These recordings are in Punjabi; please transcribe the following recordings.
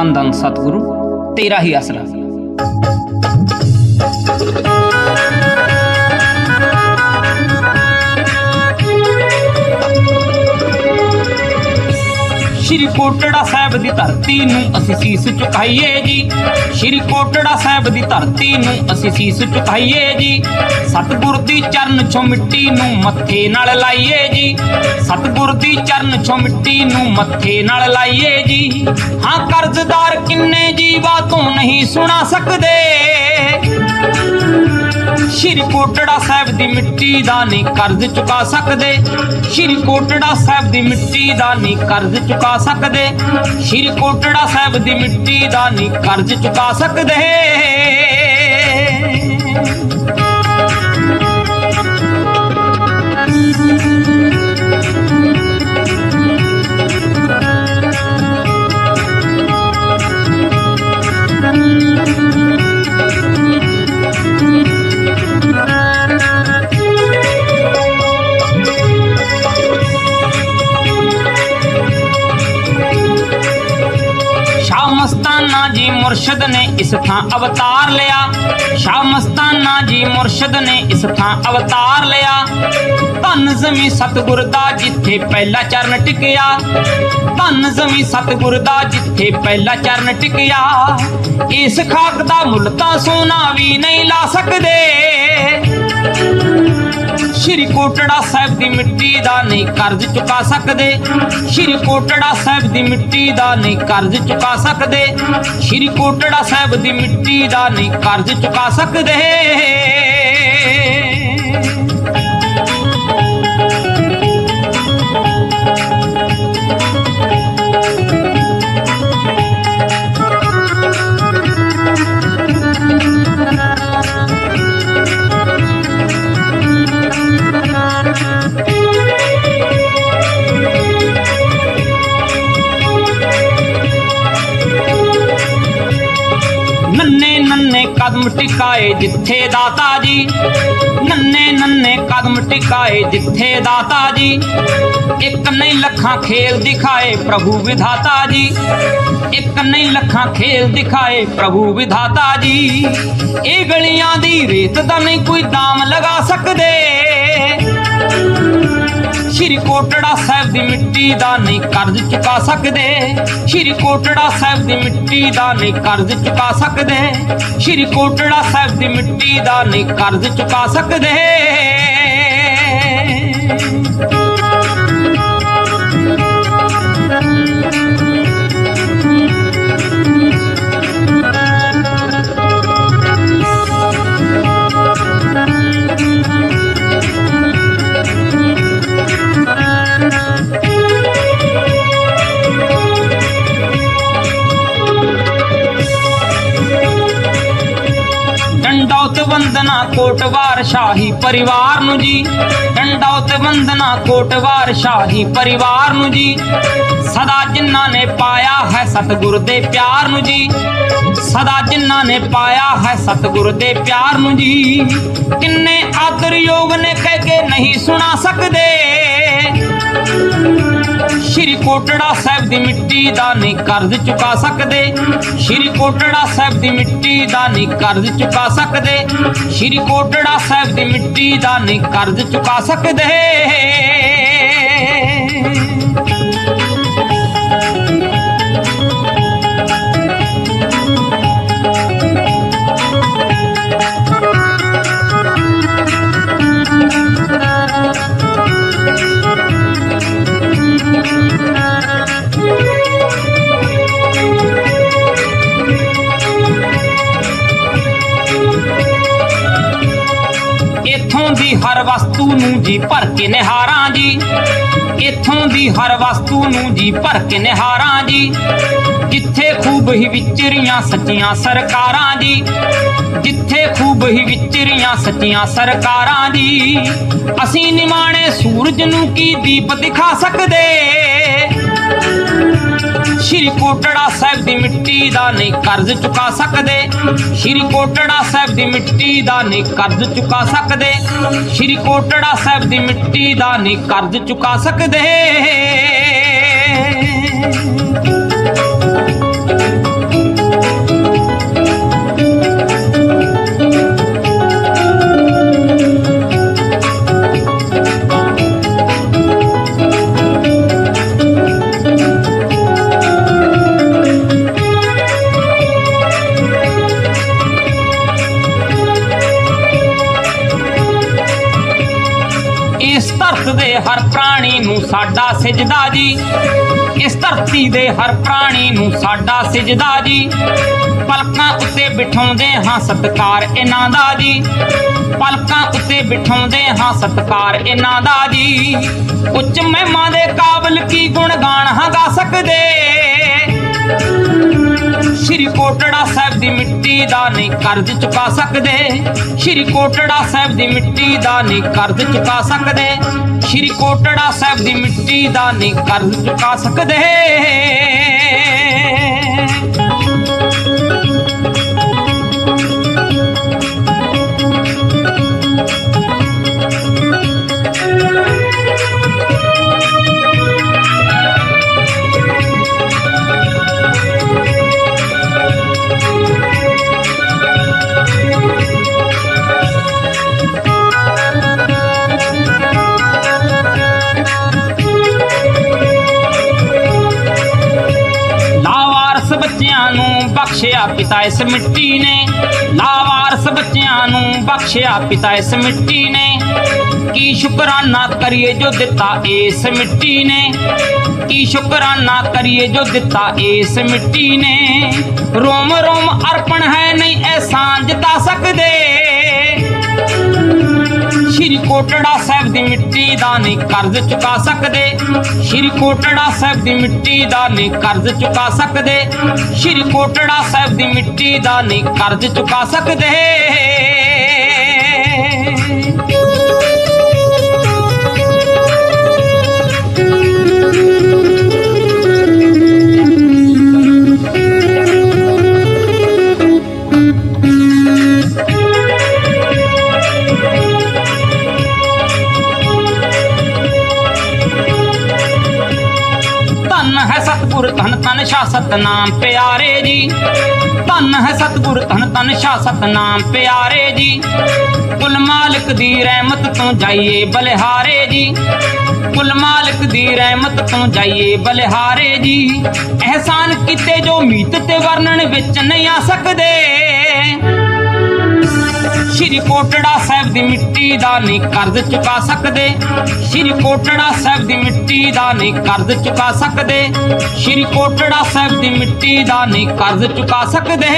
ਧੰਨ ਧੰਨ ਸਤਿਗੁਰੂ, ਤੇਰਾ ਹੀ ਆਸਰਾ ਸ਼੍ਰੀ ਕੋਟੜਾ ਸਾਹਿਬ ਦੀ ਧਰਤੀ ਨੂੰ ਅਸੀਂ ਸੀਸ ਝੁਕਾਈਏ ਜੀ। ਸ਼੍ਰੀ ਕੋਟੜਾ ਸਾਹਿਬ ਦੀ ਧਰਤੀ ਨੂੰ ਅਸੀਂ ਸੀਸ ਝੁਕਾਈਏ ਜੀ। ਸਤਿਗੁਰ ਦੀ ਚਰਨ ਛੋ ਮਿੱਟੀ ਨੂੰ ਮੱਥੇ ਨਾਲ ਲਾਈਏ ਜੀ। ਸਤਿਗੁਰ ਦੀ ਚਰਨ ਛੋ ਮਿੱਟੀ ਨੂੰ ਮੱਥੇ ਨਾਲ ਲਾਈਏ ਜੀ। ਕਿੰਨੇ ਜੀਵਾ ਤੋਂ ਨਹੀਂ ਸੁਣਾ ਸ਼੍ਰੀ ਕੋਟੜਾ ਸਾਹਿਬ ਦੀ ਮਿੱਟੀ ਦਾ ਨਹੀਂ ਕਰਜ਼ ਚੁਕਾ ਸਕਦੇ। ਸ਼੍ਰੀ ਕੋਟੜਾ ਸਾਹਿਬ ਦੀ ਮਿੱਟੀ ਦਾ ਨਹੀਂ ਕਰਜ਼ ਚੁਕਾ ਸਕਦੇ। ਸ਼੍ਰੀ ਕੋਟੜਾ ਸਾਹਿਬ ਦੀ ਮਿੱਟੀ ਦਾ ਨਹੀਂ ਕਰਜ਼ ਚੁਕਾ ਸਕਦੇ। ਮਸਤਾਨਾ ਜੀ ਮੁਰਸ਼ਦ ਨੇ ਇਸ ਥਾਂ ਅਵਤਾਰ ਲਿਆ। ਸ਼ਾਹ ਮਸਤਾਨਾ ਜੀ ਮੁਰਸ਼ਦ ਨੇ ਇਸ ਥਾਂ ਅਵਤਾਰ ਲਿਆ। ਧੰਨ ਜ਼ਮੀ ਸਤਿਗੁਰ ਦਾ ਜਿੱਥੇ ਪਹਿਲਾ ਚਰਨ ਟਿਕਿਆ। ਧੰਨ ਜ਼ਮੀ ਸਤਿਗੁਰ ਦਾ ਜਿੱਥੇ ਪਹਿਲਾ ਚਰਨ ਟਿਕਿਆ। ਇਸ ਖਾਕ ਦਾ ਮੁੱਲ ਤਾਂ ਸੋਨਾ ਵੀ ਨਹੀਂ ਲਾ ਸਕਦੇ। ਸ਼੍ਰੀ ਕੋਟੜਾ ਸਾਹਿਬ ਦੀ ਮਿੱਟੀ ਦਾ ਨਹੀਂ ਕਰਜ਼ ਚੁਕਾ ਸਕਦੇ। ਸ਼੍ਰੀ ਕੋਟੜਾ ਸਾਹਿਬ ਦੀ ਮਿੱਟੀ ਦਾ ਨਹੀਂ ਕਰਜ਼ ਚੁਕਾ ਸਕਦੇ। ਸ਼੍ਰੀ ਕੋਟੜਾ ਸਾਹਿਬ ਦੀ ਮਿੱਟੀ ਦਾ ਨਹੀਂ ਕਰਜ਼ ਚੁਕਾ ਸਕਦੇ। ਕਦਮ ਟਿਕਾਏ ਜਿੱਥੇ ਦਾਤਾ ਜੀ। ਨੰਨੇ ਨੰਨੇ ਕਦਮ ਟਿਕਾਏ ਜਿੱਥੇ ਦਾਤਾ ਜੀ। ਇੱਕ ਨਹੀਂ ਲੱਖਾਂ ਖੇਲ ਦਿਖਾਏ ਪ੍ਰਭੂ ਵਿਧਾਤਾ ਜੀ। ਇੱਕ ਨਹੀਂ ਲੱਖਾਂ ਖੇਲ ਦਿਖਾਏ ਪ੍ਰਭੂ ਵਿਧਾਤਾ ਜੀ। ਇਹ ਗਲੀਆਂ ਦੀ ਰੇਤ ਦਾ ਨਹੀਂ ਕੋਈ ਦਾਮ ਲਗਾ ਸਕਦੇ। ਸ਼੍ਰੀ ਕੋਟੜਾ ਸਾਹਿਬ ਦੀ ਮਿੱਟੀ ਦਾ ਨਹੀਂ ਕਰਜ਼ ਚੁਕਾ ਸਕਦੇ। ਸ਼੍ਰੀ ਕੋਟੜਾ ਸਾਹਿਬ ਦੀ ਮਿੱਟੀ ਦਾ ਨਹੀਂ ਕਰਜ਼ ਚੁਕਾ ਸਕਦੇ। ਸ਼੍ਰੀ ਕੋਟੜਾ ਸਾਹਿਬ ਦੀ ਮਿੱਟੀ ਦਾ ਨਹੀਂ ਕਰਜ਼ ਚੁਕਾ ਸਕਦੇ। ਡੰਡੌਤ ਵੰਦਨਾ ਕੋਟਵਾਰ ਸ਼ਾਹੀ ਪਰਿਵਾਰ ਨੂੰ ਜੀ। ਡੰਡੌਤ ਵੰਦਨਾ ਕੋਟਵਾਰ ਸ਼ਾਹੀ ਪਰਿਵਾਰ ਨੂੰ ਜੀ। ਸਦਾ ਜਿਨ੍ਹਾਂ ਨੇ ਪਾਇਆ ਹੈ ਸਤਿਗੁਰ ਦੇ ਪਿਆਰ ਨੂੰ ਜੀ। ਸਦਾ ਜਿਨ੍ਹਾਂ ਨੇ ਪਾਇਆ ਹੈ ਸਤਿਗੁਰ ਦੇ ਪਿਆਰ ਨੂੰ ਜੀ। ਕਿੰਨੇ ਆਦਰ ਯੋਗ ਨੇ ਕਹਿ ਕੇ ਨਹੀਂ ਸੁਣਾ ਸਕਦੇ। ਸ਼੍ਰੀ ਕੋਟੜਾ ਸਾਹਿਬ ਦੀ ਮਿੱਟੀ ਦਾ ਨਹੀਂ ਕਰਜ਼ ਚੁਕਾ ਸਕਦੇ। ਸ਼੍ਰੀ ਕੋਟੜਾ ਸਾਹਿਬ ਦੀ ਮਿੱਟੀ ਦਾ ਨਹੀਂ ਕਰਜ਼ ਚੁਕਾ ਸਕਦੇ। ਸ਼੍ਰੀ ਕੋਟੜਾ ਸਾਹਿਬ ਦੀ ਮਿੱਟੀ ਦਾ ਨਹੀਂ ਕਰਜ਼ ਚੁਕਾ ਸਕਦੇ। ਇੱਥੋਂ ਦੀ ਹਰ ਵਸਤੂ ਨੂੰ ਜੀ ਭਰ ਕੇ ਨਿਹਾਰਾਂ ਜੀ। ਇੱਥੋਂ ਦੀ ਹਰ ਵਸਤੂ ਨੂੰ ਜੀ ਭਰ ਕੇ ਨਿਹਾਰਾਂ ਜੀ। ਜਿੱਥੇ ਖੂਬ ਹੀ ਵਿਚਰੀਆਂ ਸੱਚੀਆਂ ਸਰਕਾਰਾਂ ਜੀ। ਜਿੱਥੇ ਖੂਬ ਹੀ ਵਿਚਰੀਆਂ ਸੱਚੀਆਂ ਸਰਕਾਰਾਂ ਜੀ। ਅਸੀਂ ਨਿਮਾਣੇ ਸੂਰਜ ਨੂੰ ਕੀ ਦੀਪ ਦਿਖਾ ਸਕਦੇ? ਸ਼੍ਰੀ ਕੋਟੜਾ ਸਾਹਿਬ ਦੀ ਮਿੱਟੀ ਦਾ ਨਹੀਂ ਕਰਜ਼ ਚੁਕਾ ਸਕਦੇ। ਸ਼੍ਰੀ ਕੋਟੜਾ ਸਾਹਿਬ ਦੀ ਮਿੱਟੀ ਦਾ ਨਹੀਂ ਕਰਜ਼ ਚੁਕਾ ਸਕਦੇ। ਸ਼੍ਰੀ ਕੋਟੜਾ ਸਾਹਿਬ ਦੀ ਮਿੱਟੀ ਦਾ ਨਹੀਂ ਕਰਜ਼ ਚੁਕਾ ਸਕਦੇ। ਸਾਡਾ ਸਿਜਦਾ ਜੀ। ਇਸ ਧਰਤੀ ਦੇ ਹਰ ਪ੍ਰਾਣੀ ਨੂੰ ਸਾਡਾ ਸਿਜਦਾ ਜੀ। ਪਲਕਾਂ ਉੱਤੇ ਬਿਠਾਉਂਦੇ ਹਾਂ ਸਤਕਾਰ ਇਹਨਾਂ ਦਾ ਜੀ। ਪਲਕਾਂ ਉੱਤੇ ਬਿਠਾਉਂਦੇ ਹਾਂ ਸਤਕਾਰ ਇਹਨਾਂ ਦਾ ਜੀ। ਉੱਚ ਮਹਿਮਾ ਦੇ ਕਾਬਲ ਕੀ ਗੁਣ ਗਾਣ ਹਾਂ ਗਾ ਸਕਦੇ? ਸ਼੍ਰੀ ਕੋਟੜਾ ਸਾਹਿਬ ਦੀ ਮਿੱਟੀ ਦਾ ਨਹੀਂ ਕਰਜ਼ ਚੁਕਾ ਸਕਦੇ। ਸ਼੍ਰੀ ਕੋਟੜਾ ਸਾਹਿਬ ਦੀ ਮਿੱਟੀ ਦਾ ਨਹੀਂ ਕਰਜ਼ ਚੁਕਾ ਸਕਦੇ। ਸ਼੍ਰੀ ਕੋਟੜਾ ਸਾਹਿਬ ਦੀ ਮਿੱਟੀ ਦਾ ਨਹੀਂ ਕਰਜ਼ ਚੁਕਾ ਸਕਦੇ। ਬਖਸ਼ਿਆ ਪਿਤਾ ਇਸ ਮਿੱਟੀ ਨੇ। ਲਾਵਾਰਸ ਬੱਚਿਆਂ ਨੂੰ ਬਖਸ਼ਿਆ ਪਿਤਾ ਇਸ ਮਿੱਟੀ ਨੇ। ਕੀ ਸ਼ੁਕਰਾਨਾ ਕਰੀਏ ਜੋ ਦਿੱਤਾ ਇਸ ਮਿੱਟੀ ਨੇ। ਕੀ ਸ਼ੁਕਰਾਨਾ ਕਰੀਏ ਜੋ ਦਿੱਤਾ ਇਸ ਮਿੱਟੀ ਨੇ। ਰੋਮ ਰੋਮ ਅਰਪਣ ਹੈ ਨਹੀਂ ਅਹਿਸਾਨ ਜਤਾ ਸਕਦੇ। ਸ਼੍ਰੀ ਕੋਟੜਾ ਸਾਹਿਬ ਦੀ ਮਿੱਟੀ ਦਾ ਨਹੀਂ ਕਰਜ਼ ਚੁਕਾ ਸਕਦੇ। ਸ਼੍ਰੀ ਕੋਟੜਾ ਸਾਹਿਬ ਦੀ ਮਿੱਟੀ ਦਾ ਨਹੀਂ ਕਰਜ਼ ਚੁਕਾ ਸਕਦੇ। ਸ਼੍ਰੀ ਕੋਟੜਾ ਸਾਹਿਬ ਦੀ ਮਿੱਟੀ ਦਾ ਨਹੀਂ ਕਰਜ਼ ਚੁਕਾ ਸਕਦੇ। ਧੰਨ ਧੰਨ ਸ਼ਾਹ ਸਤਨਾਮ ਪਿਆਰੇ ਜੀ। ਧੰਨ ਹੈ ਸਤਿਗੁਰ, ਧੰਨ ਧੰਨ ਸ਼ਾਹ ਸਤਨਾਮ ਪਿਆਰੇ ਜੀ। ਕੁਲ ਮਾਲਕ ਦੀ ਰਹਿਮਤ ਤੋਂ ਜਾਈਏ ਬਲਿਹਾਰੇ ਜੀ। ਕੁਲ ਮਾਲਕ ਦੀ ਰਹਿਮਤ ਤੋਂ ਜਾਈਏ ਬਲਿਹਾਰੇ ਜੀ। ਅਹਿਸਾਨ ਕੀਤੇ ਜੋ ਮੀਤ ਤੇ ਵਰਣਨ ਵਿੱਚ ਨਹੀਂ ਆ ਸਕਦੇ। ਸ਼੍ਰੀ ਕੋਟੜਾ ਸਾਹਿਬ ਦੀ ਮਿੱਟੀ ਦਾ ਨਹੀਂ ਕਰਜ਼ ਚੁਕਾ ਸਕਦੇ। ਸ਼੍ਰੀ ਕੋਟੜਾ ਸਾਹਿਬ ਦੀ ਮਿੱਟੀ ਦਾ ਨਹੀਂ ਕਰਜ਼ ਚੁਕਾ ਸਕਦੇ। ਸ਼੍ਰੀ ਕੋਟੜਾ ਸਾਹਿਬ ਦੀ ਮਿੱਟੀ ਦਾ ਨਹੀਂ ਕਰਜ਼ ਚੁਕਾ ਸਕਦੇ।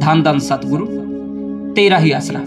ਧੰਨ ਧੰਨ ਸਤਿਗੁਰੂ, ਤੇਰਾ ਹੀ ਆਸਰਾ।